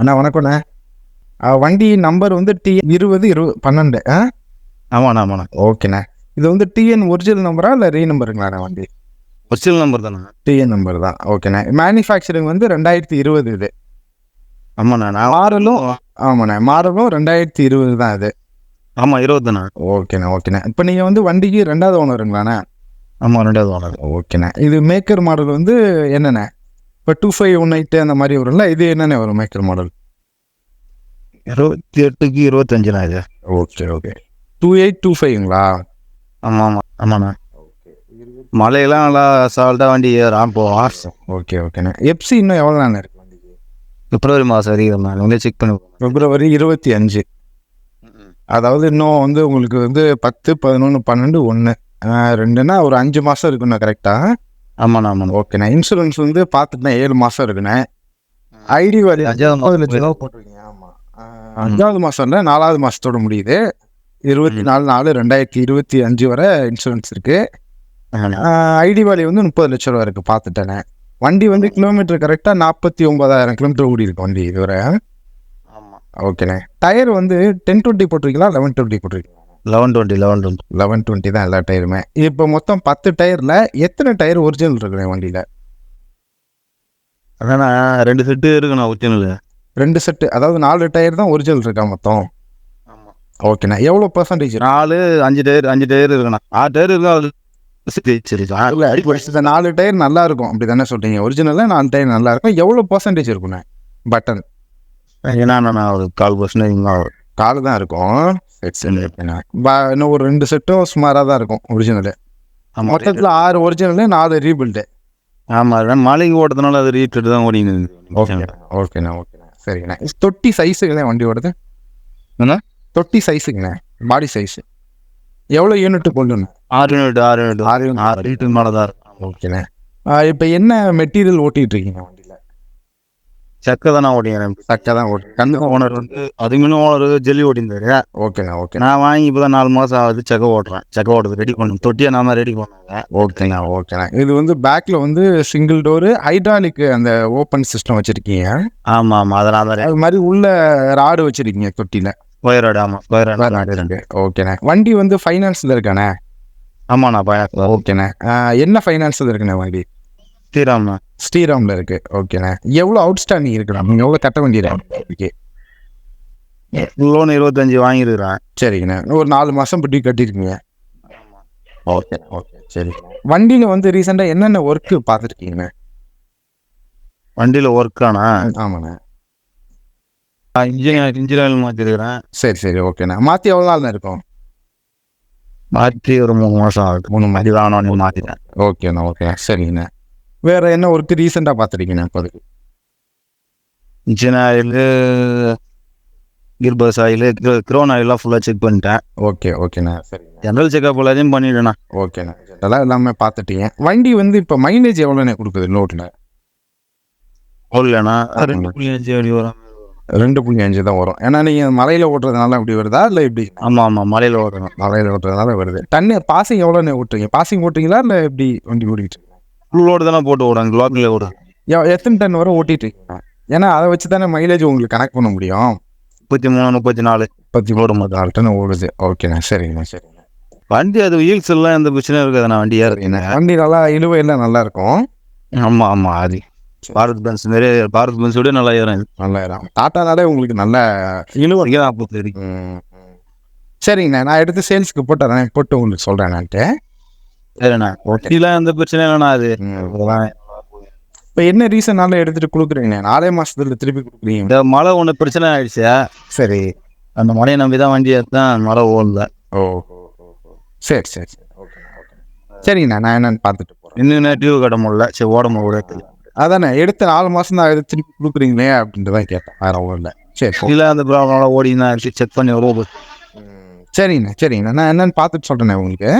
அண்ணா வணக்கம்ண்ணே. வண்டி நம்பர் வந்து டி இருபது இருபது பன்னெண்டு ஆ? ஆமாண்ணா ஆமாண்ணா. ஓகேண்ணே. இது வந்து டிஎன் ஒரிஜினல் நம்பரா இல்லை ரீ நம்பருங்களாண்ணே வண்டி? ஒரிஜினல் நம்பர் தானே டிஎன் நம்பர் தான். ஓகேண்ணே. மேனுஃபேக்சரிங் வந்து ரெண்டாயிரத்தி இருபது இது. ஆமாண்ணா நான் மாடலும் ஆமாண்ணே. மாடலும் ரெண்டாயிரத்தி இருபது தான் இது ஆமாம் இருபதுண்ணா ஓகேண்ணே ஓகேண்ணே. இப்போ நீங்கள் வந்து வண்டிக்கு ரெண்டாவது ஓனருங்களாண்ணே ஆமாம் ரெண்டாவது வாங்க ஓகேண்ணே. இது மேக்கர் மாடல் வந்து என்னண்ணே? இப்போ டூ ஃபைவ் ஒன் எயிட் அந்த மாதிரி வரும்ல இது என்னண்ணே வரும் மேக்கர் மாடல் இருபத்தி எட்டுக்கு இருபத்தஞ்சுண்ணா இது. Okay okay two eight two ஃபைவ்ங்களா ஆமாம் ஆமாம் ஆமாண்ணா. மழையெல்லாம் நல்லா சால்ட்டாக வண்டி ஏறான் போவான் ஓகே ஓகேண்ணே எப்சி இன்னும் எவ்வளோ நாள் இருக்கு வண்டிக்கு? பிப்ரவரி மாதம் வரைக்கும் நான் உங்களே செக் பண்ணி பிப்ரவரி இருபத்தி அஞ்சு. அதாவது இன்னும் வந்து உங்களுக்கு வந்து பத்து பதினொன்று பன்னெண்டு ஒன்று ரெண்டுன்னா ஒரு அஞ்சு மாதம் இருக்குண்ணா கரெக்டாக ஆமாண்ணா ஆமாண்ணா. ஓகேண்ணே இன்சூரன்ஸ் வந்து பார்த்துட்டேன் ஏழு மாதம் இருக்குண்ணே. ஐடி வரி அஞ்சாவது முப்பது லட்சம் ரூபா போட்டிருக்கீங்க ஆமாம் அஞ்சாவது மாதம் இல்லை நாலாவது மாதத்தோட முடியுது. இருபத்தி நாலு நாலு ரெண்டாயிரத்தி இருபத்தி அஞ்சு வரை இன்சூரன்ஸ் இருக்கு. ஐடி வேல்யூ வந்து முப்பது லட்ச ரூபா இருக்கு பார்த்துட்டேனே வண்டி வந்து கிலோமீட்டர் கரெக்டாக நாற்பத்தி ஒன்பதாயிரம் கிலோமீட்டர் ஓடி இருக்கு வண்டி இதுவரை. ஆமாம் ஓகேண்ணே டயர் வந்து டென் டுவெண்ட்டி போட்டிருக்கீங்களா லெவன் டுவெண்ட்டி போட்டிருக்கீங்களா? Eleven twenty eleven twenty. Eleven twenty தான் எல்லா டயருமே. இப்போ மொத்தம் பத்து டயரில் எத்தனை டயர் ஒரிஜினல் இருக்குண்ணே வண்டியில்? அதாண்ணா ரெண்டு செட்டு இருக்குண்ணா ஒரிஜினல் ரெண்டு செட்டு அதாவது நாலு டயர் தான் ஒரிஜினல் இருக்கா மொத்தம்? ஆமாம் ஓகேண்ணா எவ்வளோ பர்சன்டேஜ் நாலு அஞ்சு டயர் அஞ்சு டயர் இருக்குண்ணா. ஆறு டயர் இருக்கா. சரி சரி நாலு டயர் நல்லா இருக்கும். அப்படி தானே சொல்றீங்க. ஒரிஜினலில் நாலு டயர் நல்லா இருக்கும். எவ்வளோ பர்சன்டேஜ் இருக்குண்ணே? பட்டன். என்னண்ணா ஒரு கால் பர்சன்டேஜ் காலு தான் இருக்கும். இன்னும் ஒரு ரெண்டு செட்டும் சுமாராக தான் இருக்கும் ஒரிஜினலு மொத்தத்தில் ஆறு ஒரிஜினலு நாலு ரீபில்டு ஆமாம் அதான் மலைக்கு ஓட்டுறதுனால அது ரீட் தான் ஓடினு ஓகேண்ணா ஓகேண்ணா ஓகேண்ணா சரிங்கண்ணா தொட்டி சைஸுங்கண்ணே வண்டியோடது என்ன? தொட்டி சைஸுங்கண்ணே பாடி சைஸு எவ்வளோ யூனிட் கொள்ளுண்ணே ஆறு யூனிட் ஆறு யூனிட் ஆறு unit. ஆறு யூனிட் மேலே தான் இருக்கும் ஓகேண்ணே இப்போ என்ன மெட்டீரியல் ஓட்டிட்டு இருக்கீங்க? வண்டியில் செக்க தானே ஓட்டிக்கிறேன் சக்கை தான் ஓட்டி கண்ணு ஓனர் வந்து முன்ன ஓனர் ஜெல்லி ஓட்டியிருந்தாரு. ஓகேண்ணா ஓகேண்ணா நான் வாங்கி இப்போ தான் நாலு மாதம் ஆகுது செக்க ஓட்டுறேன். செக்க ஓட்டுறது ரெடி பண்ணும் தொட்டியை நாம ரெடி பண்ணுவேன். ஓகேண்ணா ஓகேண்ணா இது வந்து பேக்கில் வந்து சிங்கிள் டோரு ஹைட்ராலிக் அந்த ஓப்பன் சிஸ்டம் வச்சுருக்கீங்க. ஆமாம் ஆமாம் அதனால் தான் அது மாதிரி உள்ள ராடு வச்சுருக்கீங்க தொட்டியில். ஸ்கொயர் ஆமாம் ஸ்கொயர் ராடு இருக்கு. ஓகேண்ணே வண்டி வந்து ஃபைனான்ஸில் இருக்காண்ணே ஆமாண்ணா ஓகேண்ணே ஆ, என்ன ஃபைனான்ஸில் இருக்குண்ணே வண்டி? ஸ்ரீராம்ண்ணா ஸ்ரீராமில் இருக்கு. ஓகேண்ணே எவ்வளோ அவுட்ஸ்டாண்டிங் இருக்குண்ணா? நீங்கள் எவ்வளோ கட்ட வேண்டியிருக்கு லோன் இருபத்தஞ்சி வாங்கியிருக்கிறேன் சரிங்கண்ணே. ஒரு நாலு மாதம் பட்டி கட்டியிருக்கீங்க ஓகே ஓகே சரி. வண்டியில் வந்து ரீசெண்டாக என்னென்ன ஒர்க்கு பார்த்துருக்கீங்கண்ணே? வண்டியில் ஒர்க்கானா ஆமாண்ணே. இன்ஜினியர் இன்ஜினியர் மாற்றிருக்கிறேன் சரி சரி. ஓகேண்ணே மாற்றி எவ்வளோ நாள் இருக்கும்? மாற்றி ஒரு மூணு மாதம் ஆகுது மூணு மாதிரி வாங்கணும் மாற்றிட்டேன் ஓகேண்ணா ஓகே சரிங்கண்ணா. வேற என்ன ஒர்க்கு ரீசெண்டாக பார்த்துருக்கீங்க இப்போதைக்கு இன்ஜினியர் கிர்பஸ் ஆயில் க்ரோன் ஆயிலாம் ஃபுல்லாக செக் பண்ணிட்டேன். ஓகே ஓகேண்ணா சரிங்கண்ணா ஜென்ரல் செக்அப் எல்லாத்தையும் பண்ணிட்டேண்ணா ஓகேண்ணா அதெல்லாம் எல்லாமே பார்த்துட்டீங்க வண்டி வந்து இப்போ மைலேஜ் எவ்வளோண்ணே கொடுக்குது லோட்டில் அவ்வளோண்ணா ரெண்டு புள்ளி அஞ்சு அடி வரும். ரெண்டு புள்ளி அஞ்சு தான் வரும். ஏன்னா நீங்கள் மலையில் ஓட்டுறதுனால அப்படி வருதா இல்லை எப்படி ஆமாம் ஆமாம் மலையில் ஓட்டணும். மலையில் ஓட்டுறதுனால வருது. தண்ணி பாசிங் எவ்வளோண்ணே ஓட்டுறீங்க? பாசிங் ஓட்டுறீங்களா இல்லை எப்படி வண்டி ஓட்டிட்டு லோடு தானே போட்டு ஓடுறாங்க லோக்கலில் ஓடுது எ- எத்தனை டன் வரை ஓட்டிட்டு இருக்கீங்க? ஏன்னா அதை வச்சு தானே மைலேஜ் உங்களுக்கு கனெக்ட் பண்ண முடியும். முப்பத்தி மூணு முப்பத்தி நாலு முப்பத்தி மூணு நாலு டன் ஓடுது. ஓகேண்ணா சரிங்கண்ணா சரிங்கண்ணா வண்டி அது வீல்ஸ் எல்லாம் எந்த பிரச்சனையும் இருக்காதுண்ணா வண்டியாக இருக்குண்ணே வண்டி நல்லா இழுவையெல்லாம் நல்லா இருக்கும். ஆமாம் ஆமாம் அது. பாரத் பென்ஸ் நிறைய பாரத் பென்ஸ் விட நல்லா ஏறும். நல்லா இடம் டாட்டானாலே உங்களுக்கு நல்ல இழுவை. வரைக்கும் நாற்பது வரைக்கும். சரிங்கண்ணா நான் எடுத்து சேல்ஸ்க்கு போட்டுறேன் போட்டு உங்களுக்கு சொல்கிறேன் நான்ட்டு. சரிண்ணா ஒட்டிலாம் எந்த பிரச்சனையும் இல்லைண்ணா அது. இப்போ என்ன ரீசனால எடுத்துட்டு கொடுக்குறீங்க? நாலே மாசத்துல திருப்பி கொடுக்குறீங்க. இந்த மழை ஒன்று பிரச்சனை ஆயிடுச்சு. சரி. அந்த மழையை நம்பி தான் வண்டி எடுத்தேன் மழை ஓடல. ஓ. சரி சரி சரி. ஓகே சரிங்கண்ணா நான் என்னன்னு பார்த்துட்டு போகிறேன் இன்னும் டியூ கட்ட முடியல. சரி ஓட முடியல. அதானே எடுத்து நாலு மாசம் தான் எடுத்து திருப்பி கொடுக்குறீங்களே அப்படின்ட்டு தான் கேட்டேன். வேற ஒன்றும் சரி. இல்லை அந்த ப்ராப்ளம் ஓடி செக் பண்ணி வருவோம். சரிங்கண்ணா சரிங்கண்ணா. நான் என்னன்னு பார்த்துட்டு சொல்கிறேண்ணே உங்களுக்கு.